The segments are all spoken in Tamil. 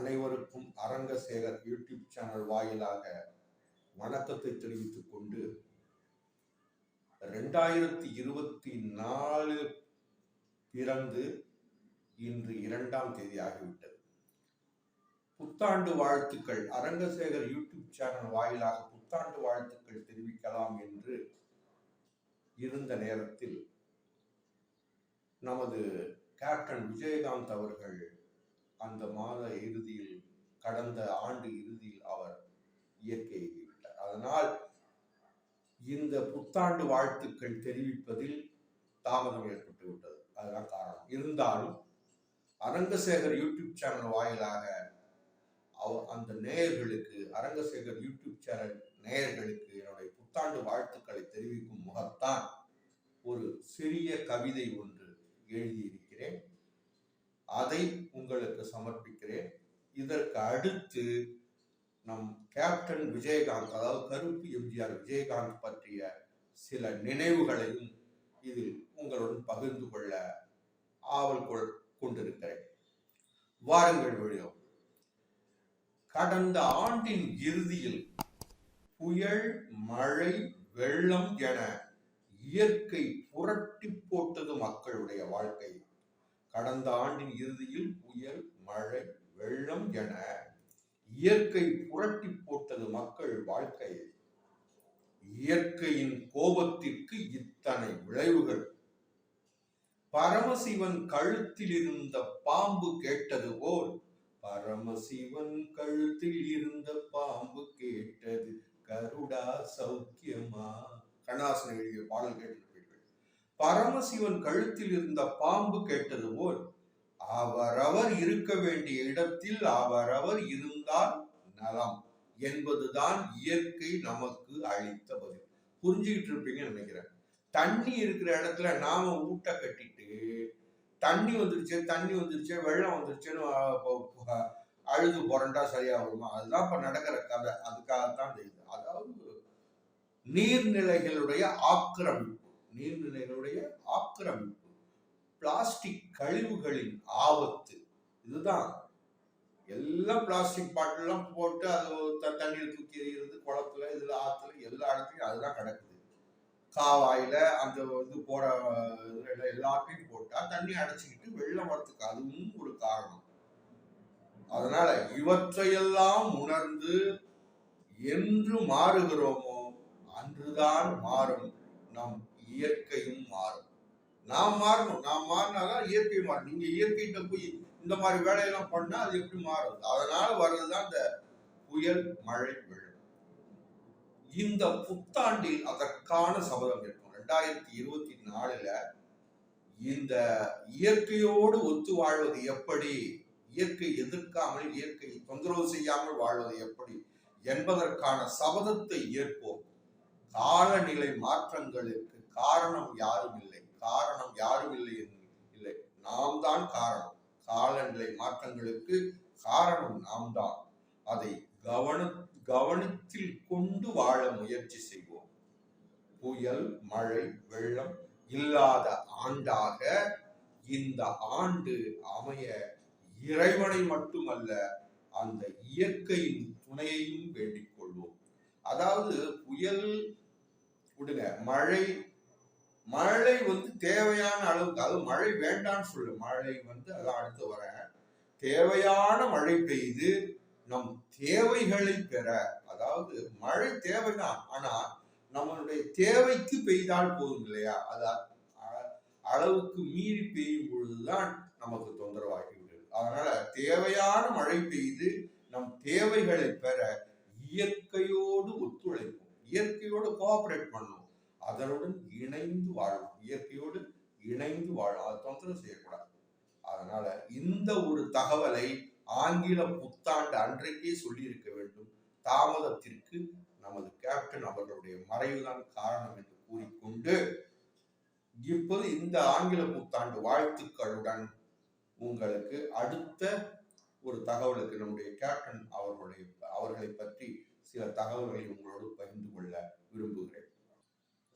அனைவருக்கும் அரங்கசேகர் யூடியூப் சேனல் வாயிலாக வணக்கத்தை தெரிவித்துக் கொண்டு ரெண்டாயிரத்தி இருபத்தி நாலு பிறந்து இன்று இரண்டாம் தேதி ஆகிவிட்டது. புத்தாண்டு வாழ்த்துக்கள். அரங்கசேகர் யூடியூப் சேனல் வாயிலாக புத்தாண்டு வாழ்த்துக்கள் தெரிவிக்கலாம் என்று இருந்த நேரத்தில் நமது கேப்டன் விஜயகாந்த் அவர்கள் அந்த மாத இறுதியில் கடந்த ஆண்டு இறுதியில் அவர் இயற்கை விட்டார். அதனால் இந்த புத்தாண்டு வாழ்த்துக்கள் தெரிவிப்பதில் தாமதம் ஏற்பட்டு விட்டது. அதுதான் காரணம். இருந்தாலும் அரங்கசேகர் யூடியூப் சேனல் வாயிலாக அவ- அந்த நேயர்களுக்கு அரங்கசேகர் யூடியூப் சேனல் நேயர்களுக்கு என்னுடைய புத்தாண்டு வாழ்த்துக்களை தெரிவிக்கும் முகத்தான் ஒரு சிறிய கவிதை ஒன்று எழுதியிருக்கிறேன். அதை உங்களுக்கு சமர்ப்பிக்கிறேன். இதற்கு அடுத்து நம் கேப்டன் விஜயகாந்த் அதாவது கருப்பு எம்ஜிஆர் விஜயகாந்த் பற்றிய சில நினைவுகளையும் இதில் உங்களுடன் பகிர்ந்து கொள்ள ஆவல் கொள்- கொண்டிருக்கிறேன். வாருங்கள் விழியோம் கடந்த ஆண்டின் இறுதியில் புயல் மழை வெள்ளம் என இயற்கை புரட்டி போட்டது மக்களுடைய வாழ்க்கை. கடந்த ஆண்டின் இறுதியில் புயல் மழை வெள்ளம் என இயற்கை புரட்டி போட்டது மக்கள் வாழ்க்கை. இயற்கையின் கோபத்திற்கு இத்தனை விளைவுகள். பரமசிவன் கழுத்தில் இருந்த பாம்பு கேட்டது போல் பரமசிவன் கழுத்தில் இருந்த பாம்பு கேட்டது கருடா சௌக்கியமா? கண்ணாசன் எழுதிய பாடல் கேட்டது பரமசிவன் கழுத்தில் இருந்த பாம்பு கேட்டது போல் அவரவர் இருக்க வேண்டிய இடத்தில் அவரவர் இருந்தால் நலம் என்பதுதான் இயற்கை நமக்கு அளித்த பதில். புரிஞ்சுக்கிட்டு இருப்பீங்கன்னு நினைக்கிறேன். தண்ணி இருக்கிற இடத்துல நாம ஊட்ட கட்டிட்டு தண்ணி வந்துருச்சு தண்ணி வந்துருச்சு வெள்ளம் வந்துருச்சுன்னு அழுது புரண்டா சரியா வருமா? அதுதான் இப்ப நடக்கிற கதை. அதுக்காகத்தான் தெரியுது அதாவது நீர்நிலைகளுடைய ஆக்கிரமிப்பு. நீர்நிலைகளுடைய ஆக்கிரமிப்பு பிளாஸ்டிக் கழிவுகளின் ஆபத்து. இதுதான். எல்லாம் பிளாஸ்டிக் பாட்டிலாம் போட்டு அது த- தண்ணியில் தூக்கி எறிகிறது குளத்துல இதுல ஆத்துல எல்லா இடத்துலையும் அதுதான் கிடக்குது. காவாயில அந்த இது போற இதுல எல்லாத்தையும் போட்டா தண்ணி அடைச்சிக்கிட்டு வெள்ளம் வரத்துக்கு அதுவும் ஒரு காரணம். அதனால இவற்றையெல்லாம் உணர்ந்து என்று மாறுகிறோமோ அன்றுதான் மாறும் நம் இயற்கையும் மாறும். நாம் மாறணும். நாம் மாறினாதான் இயற்கை மாறும். நீங்க இயற்கைகிட்ட போய் இந்த மாதிரி வேலையெல்லாம் பண்ணா அது எப்படி மாறும்? அதனால வர்றதுதான் இந்த புயல் மழை வெள்ளம். இந்த புத்தாண்டில் அதற்கான சபதம் இருக்கும். ரெண்டாயிரத்தி இருபத்தி நாலுல இந்த இயற்கையோடு ஒத்து வாழ்வது எப்படி? இயற்கை எதிர்க்காமல் இயற்கை தொந்தரவு செய்யாமல் வாழ்வது எப்படி? என்பதற்கான சபதத்தை ஏற்போம். காலநிலை மாற்றங்களுக்கு காரணம் யாரும் இல்லை. காரணம் யாரும் இல்லை என்று இல்லை. நாம் தான் காரணம். காலநிலை மாற்றங்களுக்கு காரணம் நாம் தான். அதை கவன கவனத்தில் கொண்டு வாழ முயற்சி செய்வோம். புயல் மழை வெள்ளம் இல்லாத ஆண்டாக இந்த ஆண்டு அமைய இறைவனை மட்டுமல்ல அந்த இயற்கையின் துணையையும் வேண்டிக் கொள்வோம். அதாவது புயல் விடுங்க மழை மழை வந்து தேவையான அளவுக்கு அது மழை வேண்டாம்னு சொல்லு மழை வந்து அதான் அடுத்து வரேன் தேவையான மழை பெய்து நம் தேவைகளை பெற அதாவது மழை தேவைதான் ஆனா நம்மளுடைய தேவைக்கு பெய்தால் போதும் இல்லையா? அது அளவுக்கு மீறி பெய்யும் பொழுதுதான் நமக்கு தொந்தரவாகி விடுது. அதனால தேவையான மழை பெய்து நம் தேவைகளை பெற இயற்கையோடு ஒத்துழைப்போம். இயற்கையோடு கோஆபரேட் பண்ணும். அதனுடன் இணைந்து வாழும் இயற்கையோடு இணைந்து வாழும் அதை தொந்தரவு செய்யக்கூடாது. அதனால இந்த ஒரு தகவலை ஆங்கில புத்தாண்டு அன்றைக்கே சொல்லியிருக்க வேண்டும். தாமதத்திற்கு நமது கேப்டன் அவர்களுடைய மறைவுதான் காரணம் என்று கூறிக்கொண்டு இப்போது இந்த ஆங்கில புத்தாண்டு வாழ்த்துக்களுடன் உங்களுக்கு அடுத்த ஒரு தகவலுக்கு நம்முடைய கேப்டன் அவர்களுடைய அவர்களை பற்றி சில தகவல்களை உங்களோடு பகிர்ந்து கொள்ள விரும்புகிறேன்.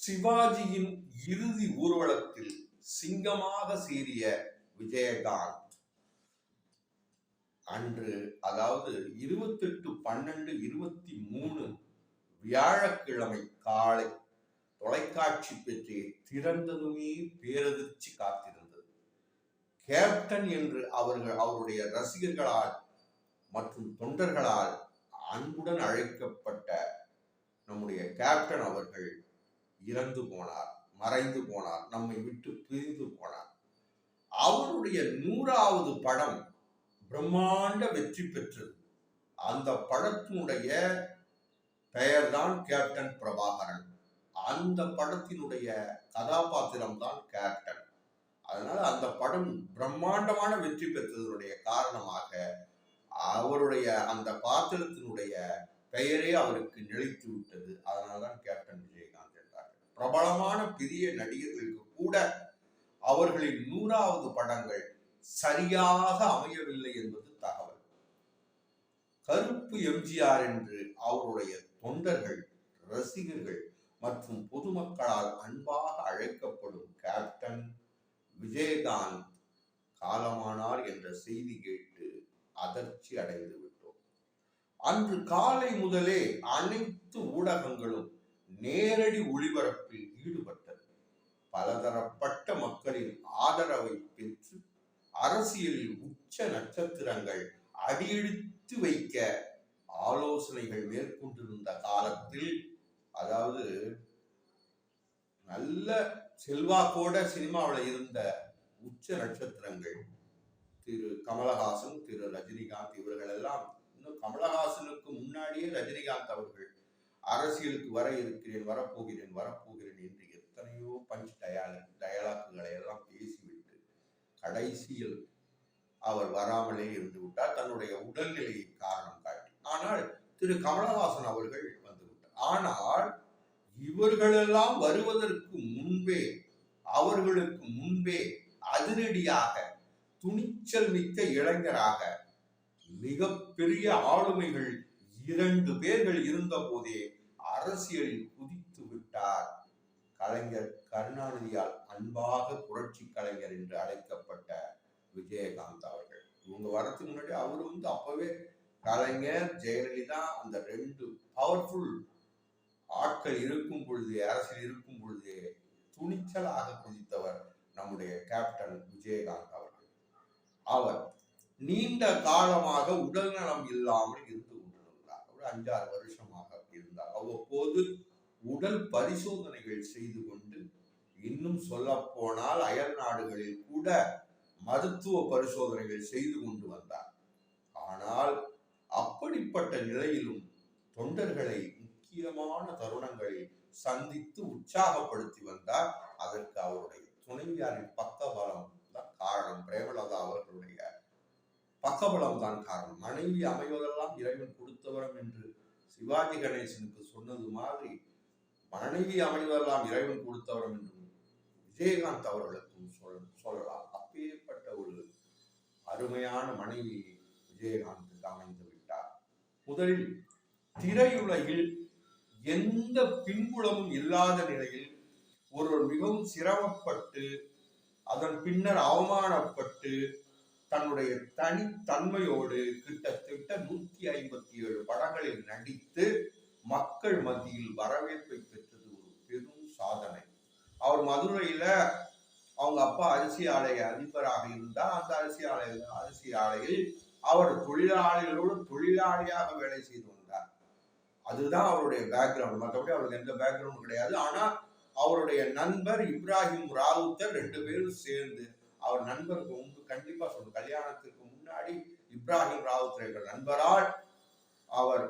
சிவாஜியின் இறுதி ஊர்வலத்தில் சிங்கமாக சீறிய விஜயகாந்த். அன்று அதாவது இருபத்தெட்டு பன்னெண்டு இருபத்தி மூணு வியாழக்கிழமை காலை தொலைக்காட்சி பெற்றியை திறந்ததுமே பேரதிர்ச்சி காத்திருந்தது. கேப்டன் என்று அவர்கள் அவருடைய ரசிகர்களால் மற்றும் தொண்டர்களால் அன்புடன் அழைக்கப்பட்ட நம்முடைய கேப்டன் அவர்கள் இறந்து போனார் மறைந்து போனார் நம்மை விட்டு பிரிந்து போனார். அவருடைய நூறாவது படம் பிரம்மாண்ட வெற்றி பெற்றது. அந்த படத்தினுடைய பெயர்தான் கேப்டன் பிரபாகரன். அந்த படத்தினுடைய கதாபாத்திரம் தான் கேப்டன். அதனால அந்த படம் பிரம்மாண்டமான வெற்றி பெற்றதனுடைய காரணமாக அவருடைய அந்த பாத்திரத்தினுடைய பெயரே அவருக்கு நிலைத்து விட்டது. அதனால்தான் கேப்டன் பிரபலமான பெரிய நடிகர்களுக்கு கூட அவர்களின் நூறாவது படங்கள் சரியாக அமையவில்லை என்பது தகவல். கருப்பு எம்ஜிஆர் என்று அவருடைய தொண்டர்கள் ரசிகர்கள் மற்றும் பொதுமக்களால் அன்பாக அழைக்கப்படும் கேப்டன் விஜயகாந்த் காலமானார் என்ற செய்தி கேட்டு அதிர்ச்சி அடைந்து விட்டோம். அன்று காலை முதலே அனைத்து ஊடகங்களும் நேரடி ஒளிபரப்பில் ஈடுபட்டது. பலதரப்பட்ட மக்களின் ஆதரவை பெற்று அரசியலில் உச்ச நட்சத்திரங்கள் அடியெடுத்து வைக்க ஆலோசனைகள் மேற்கொண்டிருந்த காலத்தில் அதாவது நல்ல செல்வாக்கோட சினிமாவில் இருந்த உச்ச நட்சத்திரங்கள் திரு கமலஹாசன் திரு ரஜினிகாந்த் இவர்கள் எல்லாம் இன்னும் கமலஹாசனுக்கு முன்னாடியே ரஜினிகாந்த் அவர்கள் அரசியலுக்கு வர இருக்கிறேன் வரப்போகிறேன் வரப்போகிறேன் என்று எத்தனையோ பஞ்ச் டயால டயலாக்குகளை எல்லாம் பேசிவிட்டு கடைசியில் அவர் வராமலே இருந்து விட்டார். தன்னுடைய உடல்நிலையை காரணம் காட்டி. ஆனால் திரு கமலஹாசன் அவர்கள் வந்துவிட்டார் ஆனால் இவர்களெல்லாம் வருவதற்கு முன்பே அவர்களுக்கு முன்பே அதிரடியாக துணிச்சல் மிக்க இளைஞராக மிகப்பெரிய ஆளுமைகள் இரண்டு பேர்கள் இருந்த போதே அரசியலில் குதித்து விட்டார். கலைஞர் கருணாநிதியால் அன்பாக புரட்சி கலைஞர் என்று அழைக்கப்பட்ட விஜயகாந்த் அவர்கள். இவங்க வரதுக்கு முன்னாடி அவர் வந்து அப்பவே கலைஞர் ஜெயலலிதா அந்த ரெண்டு பவர்ஃபுல் ஆட்கள் இருக்கும் பொழுது அரசியல் இருக்கும் பொழுது துணிச்சலாக குதித்தவர் நம்முடைய கேப்டன் விஜயகாந்த் அவர்கள். அவர் நீண்ட காலமாக உடல்நலம் இல்லாமல் இருந்து கொண்டிருந்தார். ஒரு அஞ்சாறு வருஷம் இருந்தார். அவ்வப்போது உடல் பரிசோதனைகள் செய்து கொண்டு இன்னும் சொல்ல போனால் அயல் நாடுகளில் கூட மருத்துவ பரிசோதனைகள் செய்து கொண்டு வந்தார். ஆனால் அப்படிப்பட்ட நிலையிலும் தொண்டர்களை முக்கியமான தருணங்களில் சந்தித்து உற்சாகப்படுத்தி வந்தார். அதற்கு அவருடைய துணைவியாரின் பக்கபலம் தான் காரணம். பிரேமலதா அவர்களுடைய பக்கபலம் தான் காரணம். மனைவி அமைவதெல்லாம் இறைவன் கொடுத்தவரம் என்று சிவாஜி கணேசனுக்கு சொன்னது மாதிரி மனைவி அமைவதெல்லாம் இறைவன் கொடுத்தவரம் என்று விஜயகாந்த் அவர்களுக்கும் சொல் சொல்லலாம். அப்பேற்பட்ட ஒரு அருமையான மனைவி விஜயகாந்துக்கு அமைந்து விட்டார். முதலில் திரையுலகில் எந்த பின்புலமும் இல்லாத நிலையில் ஒருவர் மிகவும் சிரமப்பட்டு அதன் பின்னர் அவமானப்பட்டு தன்னுடைய தனித்தன்மையோடு கிட்டத்தட்ட நூத்தி ஐம்பத்தி ஏழு படங்களில் நடித்து மக்கள் மத்தியில் வரவேற்பை பெற்றது ஒரு பெரும் சாதனை. அவர் மதுரையில அவங்க அப்பா அரிசி ஆலை அதிபராக இருந்தால் அந்த அரிசி ஆலை அரிசி ஆலையில் அவர் தொழிலாளிகளோடு தொழிலாளியாக வேலை செய்து வந்தார். அதுதான் அவருடைய பேக்ரவுண்ட் மற்றபடி அவருக்கு எந்த பேக்ரவுண்டும் கிடையாது. ஆனா அவருடைய நண்பர் இப்ராஹிம் ராவுத்தர் ரெண்டு பேரும் சேர்ந்து அவர் நண்பருக்கு உண்டு கண்டிப்பா சொல்லணும் கல்யாணத்துக்கு முன்னாடி இப்ராஹிம் ராவுத்தர் என்ற நண்பரால் அவர்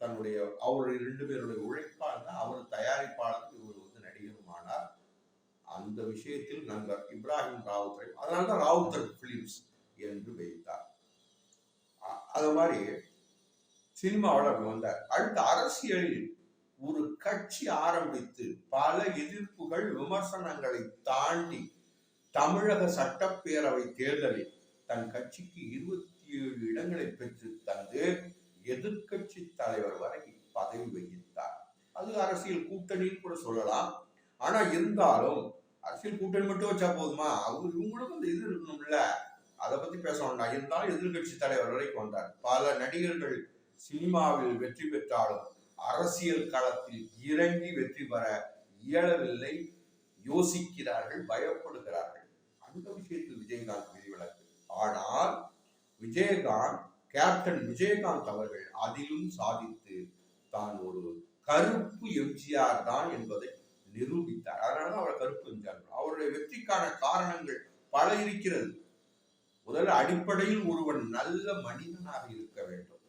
தன்னுடைய அவருடைய ரெண்டு பேருடைய உழைப்பால் தான் அவர் தயாரிப்பாளர் இவர் வந்து நடிகரும் ஆனார் அந்த விஷயத்தில் நண்பர் இப்ராஹிம் ராவுத்தரை அதனால்தான் ராவுத்தர் பிலிம்ஸ் என்று வைத்தார். அது மாதிரி சினிமாவில் அப்படி வந்தார். அடுத்து அரசியலில் ஒரு கட்சி ஆரம்பித்து பல எதிர்ப்புகள் விமர்சனங்களை தாண்டி தமிழக சட்டப்பேரவை தேர்தலில் தன் கட்சிக்கு இருபத்தி ஏழு இடங்களை பெற்று தந்து எதிர்க்கட்சி தலைவர் வரை பதவி வகித்தார். அது அரசியல் கூட்டணின்னு கூட சொல்லலாம். ஆனா இருந்தாலும் அரசியல் கூட்டணி மட்டும் வச்சா போதுமா? அவங்க இவங்களுக்கும் அந்த இது இருக்கணும்ல. அதை பத்தி பேச வேண்டாம். இருந்தாலும் எதிர்கட்சி தலைவர் வரைக்கும் வந்தார் பல நடிகர்கள் சினிமாவில் வெற்றி பெற்றாலும் அரசியல் களத்தில் இறங்கி வெற்றி பெற இயலவில்லை. யோசிக்கிறார்கள் பயப்படுகிறார்கள். அந்த விஷயத்தில் விஜயகாந்த் விதிவிலக்கு ஆனால் விஜயகாந்த் கேப்டன் விஜயகாந்த் அவர்கள் அதிலும் சாதித்து தான் ஒரு கருப்பு எம்ஜிஆர் தான் என்பதை நிரூபித்தார். அதனால அவர் கருப்பு எம்ஜிஆர் அவருடைய வெற்றிக்கான காரணங்கள் பல இருக்கிறது. முதல்ல அடிப்படையில் ஒருவன் நல்ல மனிதனாக இருக்க வேண்டும்.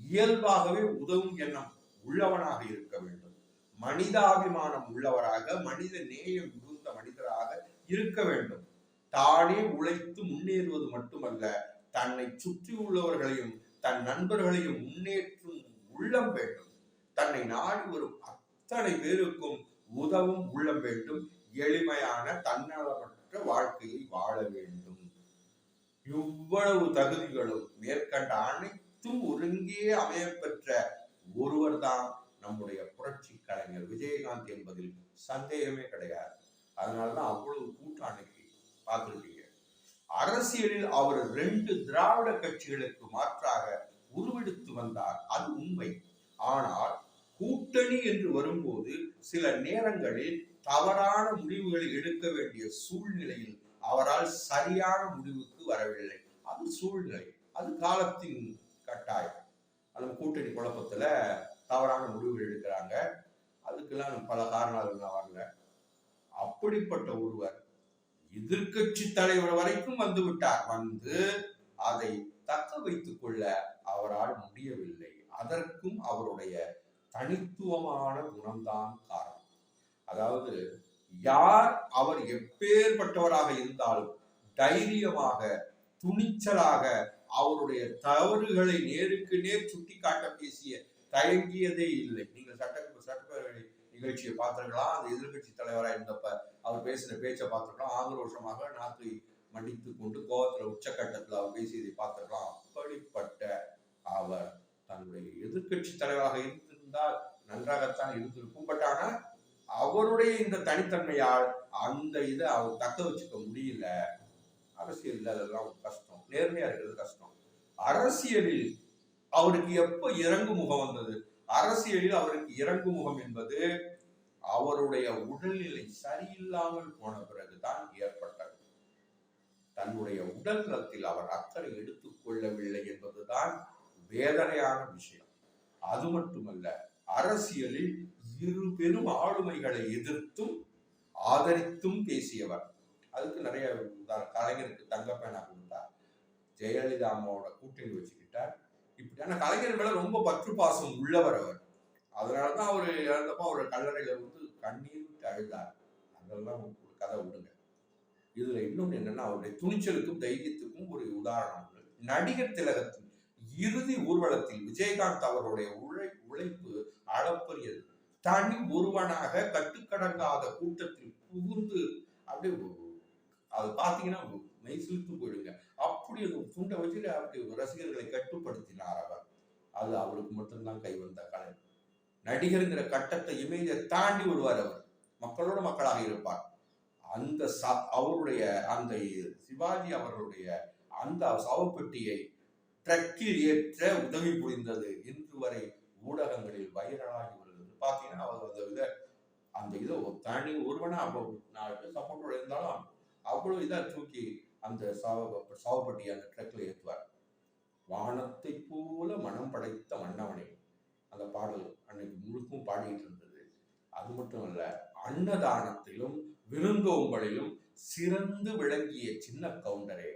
இயல்பாகவே உதவும் எண்ணம் உள்ளவனாக இருக்க வேண்டும். மனிதாபிமானம் உள்ளவராக மனித நேயம் மிகுந்த மனிதராக இருக்க வேண்டும். தானே உழைத்து முன்னேறுவது மட்டுமல்ல தன்னை சுற்றி உள்ளவர்களையும் தன் நண்பர்களையும் முன்னேற்றும் உள்ளம் வேண்டும். தன்னை நாடி வரும் அத்தனை பேருக்கும் உதவும் உள்ளம் வேண்டும். எளிமையான தன்னலமற்ற வாழ்க்கையை வாழ வேண்டும். இவ்வளவு தகுதிகளும் மேற்கண்ட அனைத்தும் ஒருங்கே அமையப்பெற்ற ஒருவர் தான் நம்முடைய புரட்சி கலைஞர் விஜயகாந்த் என்பதில் சந்தேகமே கிடையாது. அதனாலதான் அவ்வளவு கூட்டம் அன்னைக்கு பார்த்திருப்பீங்க. அரசியலில் அவர் ரெண்டு திராவிட கட்சிகளுக்கு மாற்றாக உருவெடுத்து வந்தார். அது உண்மை. ஆனால் கூட்டணி என்று வரும்போது சில நேரங்களில் தவறான முடிவுகளை எடுக்க வேண்டிய சூழ்நிலையில் அவரால் சரியான முடிவுக்கு வரவில்லை. அது சூழ்நிலை. அது காலத்தின் கட்டாயம். அந்த கூட்டணி குழப்பத்துல தவறான முடிவுகள் எடுக்கிறாங்க. அதுக்கெல்லாம் பல காரணங்கள் வரல. அப்படிப்பட்ட ஒருவர் எதிர்கட்சி தலைவர் வரைக்கும் வந்து விட்டார். வந்து அதை தக்க வைத்துக் கொள்ள அவரால் முடியவில்லை. அதற்கும் அவருடைய தனித்துவமான குணம்தான் காரணம். அதாவது யார் அவர் எப்பேற்பட்டவராக இருந்தாலும் தைரியமாக துணிச்சலாக அவருடைய தவறுகளை நேருக்கு நேர் சுட்டிக்காட்ட பேசிய தயங்கியதே இல்லை. நீங்கள் சட்ட சட்டப்பேரவை நிகழ்ச்சியை பார்த்துருக்கலாம். அந்த எதிர்கட்சி தலைவராக இருந்தப்ப அவர் பேசின பேச்சை பார்த்துருக்கலாம். ஆக்ரோஷமாக நாக்கை மன்னித்து கொண்டு கோபத்தில் உச்சக்கட்டத்தில் அவர் பேசியதை பார்த்துருக்கலாம். அப்படிப்பட்ட அவர் தன்னுடைய எதிர்கட்சி தலைவராக இருந்திருந்தால் நன்றாகத்தான் இருந்திருக்கும். பட் ஆனால் அவருடைய இந்த தனித்தன்மையால் அந்த இதை அவர் தக்க வச்சுக்க முடியல. அரசியலில் அதெல்லாம் கஷ்டம். நேர்மையா இருக்கிறது கஷ்டம். அரசியலில் அவருக்கு எப்போ இறங்கு முகம் வந்தது? அரசியலில் அவருக்கு இறங்கு முகம் என்பது அவருடைய உடல்நிலை சரியில்லாமல் போன பிறகுதான் ஏற்பட்டது. தன்னுடைய உடல் நலத்தில் அவர் அக்கறை எடுத்துக் கொள்ளவில்லை என்பதுதான் வேதனையான விஷயம். அது மட்டுமல்ல அரசியலில் இரு பெரும் ஆளுமைகளை எதிர்த்தும் ஆதரித்தும் பேசியவர். அதுக்கு நிறைய கலைஞருக்கு தங்கப்பேனா கொடுத்தார் ஜெயலலிதா அம்மாவோட கூட்டணி வச்சுக்கிட்டார். இப்படியான கலைஞர் மேல ரொம்ப பற்று பாசம் உள்ளவர் அவர். அதனாலதான் அவர் இறந்தப்போ அவர் கல்லறையில வந்து கண்ணீர் அழுதார் அதெல்லாம் ஒரு கதை விடுங்க. இதுல இன்னொன்று என்னன்னா அவருடைய துணிச்சலுக்கும் தைரியத்துக்கும் ஒரு உதாரணம் நடிகர் திலகத்தின் இறுதி ஊர்வலத்தில் விஜயகாந்த் அவருடைய உழை உழைப்பு அளப்பரியது. தனி ஒருவனாக கட்டுக்கடங்காத கூட்டத்தில் புகுந்து அப்படியே அது பார்த்தீங்கன்னா மெய்சிலுக்கு போயிடும். அப்படி வச்சு வச்சுட்டு அப்படி ரசிகர்களை கட்டுப்படுத்தினார் அவர் அது அவருக்கு மட்டும்தான் கை வந்த கலை. நடிகருங்கிற கட்டத்தை இமேஜை தாண்டி வருவார் அவர். மக்களோட மக்களாக இருப்பார். அந்த ச அவருடைய அந்த சிவாஜி அவர்களுடைய அந்த சவப்பெட்டியை ட்ரக்கில் ஏற்ற உதவி புரிந்தது. இன்று வரை ஊடகங்களில் வைரலாகி வருகிறது. பார்த்தீங்கன்னா அவர் அந்த இதை அந்த இதை தாண்டி தனி ஒருவனா அப்போ நாலு பேர் சப்போர்ட்டோட இருந்தாலும் அவ்வளோ இதாக தூக்கி அந்த சாவ சாவப்பட்டியை அந்த ட்ரக்கில் ஏற்றுவார் வானத்தை போல மனம் படைத்த மன்னவனே. அந்த பாடல் அன்னைக்கு முழுக்கும் பாடிட்டு இருந்தது. அது மட்டும் இல்ல அன்னதானத்திலும் விருந்தோம்பலிலும் சிறந்து விளங்கிய சின்ன கவுண்டரே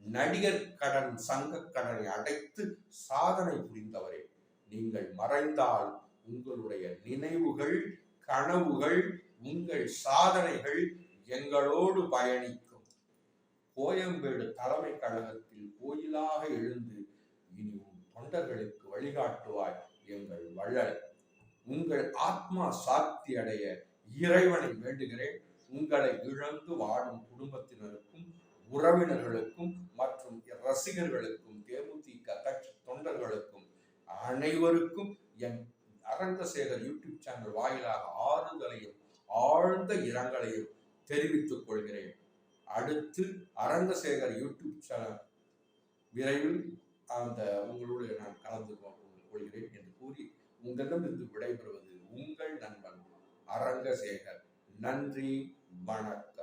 நடிகர் கடன் சங்க கடனை அடைத்து சாதனை புரிந்தவரே நீங்கள் மறைந்தால் உங்களுடைய நினைவுகள் கனவுகள் உங்கள் சாதனைகள் எங்களோடு பயணிக்க கோயம்பேடு தலைமை கழகத்தில் கோயிலாக எழுந்து இனி உன் தொண்டர்களுக்கு வழிகாட்டுவாய் எங்கள் வள்ளல். உங்கள் ஆத்மா சாத்தி அடைய இறைவனை வேண்டுகிறேன். உங்களை இழந்து வாடும் குடும்பத்தினருக்கும் உறவினர்களுக்கும் மற்றும் ரசிகர்களுக்கும் தேமுதிக கட்சி தொண்டர்களுக்கும் அனைவருக்கும் என் அரங்கசேகர் யூடியூப் சேனல் வாயிலாக ஆறுதலையும் ஆழ்ந்த இரங்கலையும் தெரிவித்துக் கொள்கிறேன். அடுத்து அரங்கசேகர் யூடியூப் சேனல் விரைவில் அந்த உங்களோடு நான் கலந்து கொள்கிறேன் என்று கூறி உங்களிடமிருந்து விடைபெறுவது உங்கள் நண்பன் அரங்கசேகர் நன்றி வணக்கம்.